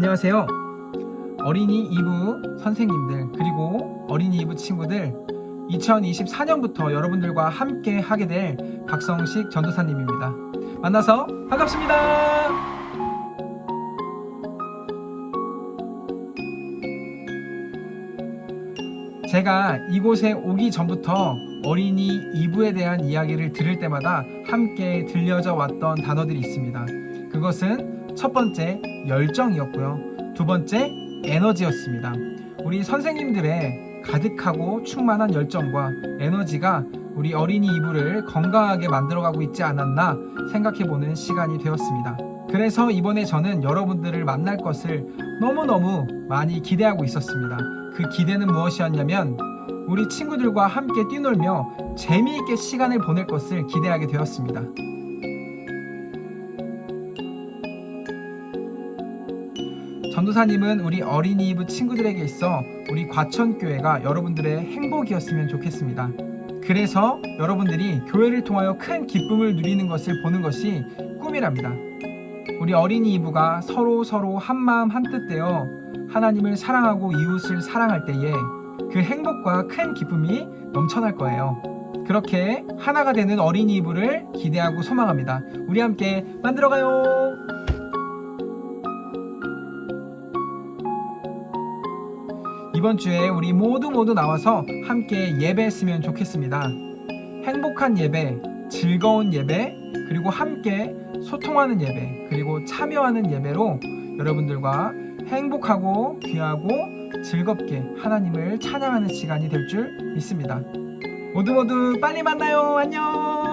안녕하세요. 어린이 2부 선생님들 그리고 어린이 2부 친구들 2024년부터 여러분들과 함께 하게 될 박성식 전도사님입니다. 만나서 반갑습니다. 제가 이곳에 오기 전부터 어린이 2부에 대한 이야기를 들을 때마다 함께 들려져 왔던 단어들이 있습니다. 그것은 첫 번째 열정이었고요. 두 번째 에너지였습니다. 우리 선생님들의 가득하고 충만한 열정과 에너지가 우리 어린이 이부를 건강하게 만들어가고 있지 않았나 생각해보는 시간이 되었습니다. 그래서 이번에 저는 여러분들을 만날 것을 너무너무 많이 기대하고 있었습니다. 그 기대는 무엇이었냐면 우리 친구들과 함께 뛰놀며 재미있게 시간을 보낼 것을 기대하게 되었습니다. 전도사님은 우리 어린이부 친구들에게 있어 우리 과천교회가 여러분들의 행복이었으면 좋겠습니다. 그래서 여러분들이 교회를 통하여 큰 기쁨을 누리는 것을 보는 것이 꿈이랍니다. 우리 어린이 이부가 서로 서로 한 마음 한뜻 되어 하나님을 사랑하고 이웃을 사랑할 때에 그 행복과 큰 기쁨이 넘쳐날 거예요. 그렇게 하나가 되는 어린이 이부를 기대하고 소망합니다. 우리 함께 만들어가요. 이번 주에 우리 모두 모두 나와서 함께 예배했으면 좋겠습니다. 행복한 예배, 즐거운 예배, 그리고 함께 소통하는 예배, 그리고 참여하는 예배로 여러분들과 행복하고 귀하고 즐겁게 하나님을 찬양하는 시간이 될 줄 믿습니다. 모두 모두 빨리 만나요. 안녕.